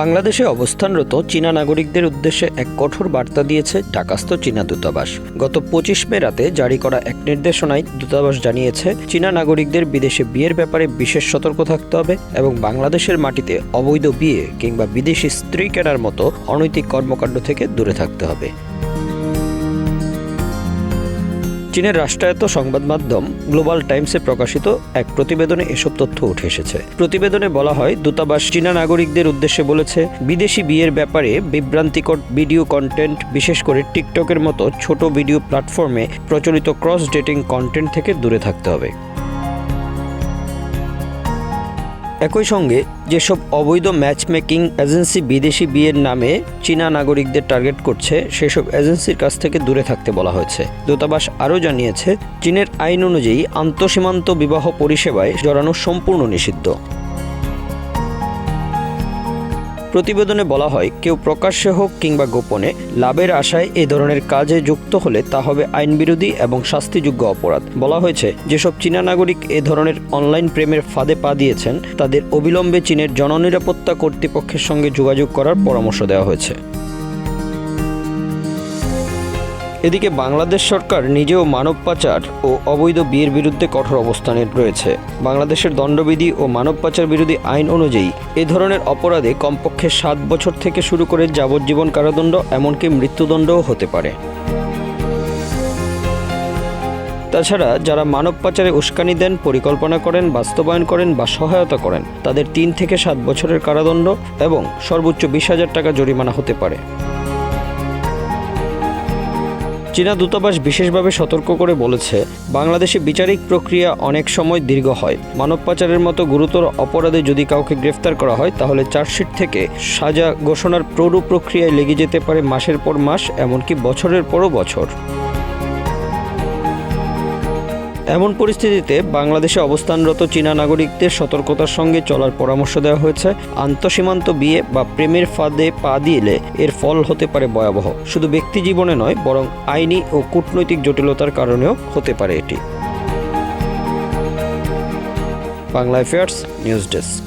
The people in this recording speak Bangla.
বাংলাদেশে অবস্থানরত চীনা নাগরিকদের উদ্দেশ্যে এক কঠোর বার্তা দিয়েছে ঢাকাস্থ চীনা দূতাবাস। গত পঁচিশ মে রাতে জারি করা এক নির্দেশনায় দূতাবাস জানিয়েছে, চীনা নাগরিকদের বিদেশে বিয়ের ব্যাপারে বিশেষ সতর্ক থাকতে হবে এবং বাংলাদেশের মাটিতে অবৈধ বিয়ে কিংবা বিদেশি স্ত্রী কেনার মতো অনৈতিক কর্মকাণ্ড থেকে দূরে থাকতে হবে। চীনের রাষ্ট্রায়ত্ত সংবাদ মাধ্যম গ্লোবাল টাইমসে প্রকাশিত এক প্রতিবেদনে এসব তথ্য উঠে এসেছে। প্রতিবেদনে বলা হয়, দূতাবাস চীনা নাগরিকদের উদ্দেশ্যে বলেছে, বিদেশি বিয়ের ব্যাপারে বিভ্রান্তিকর ভিডিও কন্টেন্ট, বিশেষ করে টিকটকের মতো ছোট ভিডিও প্ল্যাটফর্মে প্রচলিত ক্রস ডেটিং কন্টেন্ট থেকে দূরে থাকতে হবে। একই সঙ্গে যেসব অবৈধ ম্যাচমেকিং এজেন্সি বিদেশি বিয়ের নামে চীনা নাগরিকদের টার্গেট করছে, সেসব এজেন্সির কাছ থেকে দূরে থাকতে বলা হয়েছে। দূতাবাস আরও জানিয়েছে, চীনের আইন অনুযায়ী আন্তঃসীমান্ত বিবাহ পরিষেবায় জড়ানো সম্পূর্ণ নিষিদ্ধ। প্রতিবেদনে বলা হয়, কেউ প্রকাশ্যে হোক কিংবা গোপনে, লাভের আশায় এ ধরনের কাজে যুক্ত হলে তা হবে আইনবিরোধী এবং শাস্তিযোগ্য অপরাধ। বলা হয়েছে, যেসব চীনা নাগরিক এ ধরনের অনলাইন প্রেমের ফাঁদে পা দিয়েছেন, তাদের অবিলম্বে চীনের জননিরাপত্তা কর্তৃপক্ষের সঙ্গে যোগাযোগ করার পরামর্শ দেওয়া হয়েছে। এদিকে বাংলাদেশ সরকার নিজেও মানব পাচার ও অবৈধ বিয়ের বিরুদ্ধে কঠোর অবস্থানে রয়েছে। বাংলাদেশের দণ্ডবিধি ও মানব পাচার বিরোধী আইন অনুযায়ী এ ধরনের অপরাধে কমপক্ষে সাত বছর থেকে শুরু করে যাবজ্জীবন কারাদণ্ড, এমনকি মৃত্যুদণ্ডও হতে পারে। তাছাড়া যারা মানব পাচারে উস্কানি দেন, পরিকল্পনা করেন, বাস্তবায়ন করেন বা সহায়তা করেন, তাদের তিন থেকে সাত বছরের কারাদণ্ড এবং সর্বোচ্চ বিশ হাজার টাকা জরিমানা হতে পারে। চীনা দূতাবাস বিশেষভাবে সতর্ক করে বলেছে, বাংলাদেশে বিচারিক প্রক্রিয়া অনেক সময় দীর্ঘ হয়। মানব পাচারের মতো গুরুতর অপরাধে যদি কাউকে গ্রেফতার করা হয়, তাহলে চার্জশিট থেকে সাজা ঘোষণার প্রৌঢ় প্রক্রিয়ায় লেগে যেতে পারে মাসের পর মাস, এমনকি বছরের পরও বছর। এমন পরিস্থিতিতে বাংলাদেশে অবস্থানরত চীনা নাগরিকদের সতর্কতার সঙ্গে চলার পরামর্শ দেওয়া হয়েছে। আন্তঃসীমান্ত বিয়ে বা প্রেমের ফাঁদে পা দিলে এর ফল হতে পারে ভয়াবহ। শুধু ব্যক্তি জীবনে নয়, বরং আইনি ও কূটনৈতিক জটিলতার কারণেও হতে পারে এটি। Bangla affairs news desk.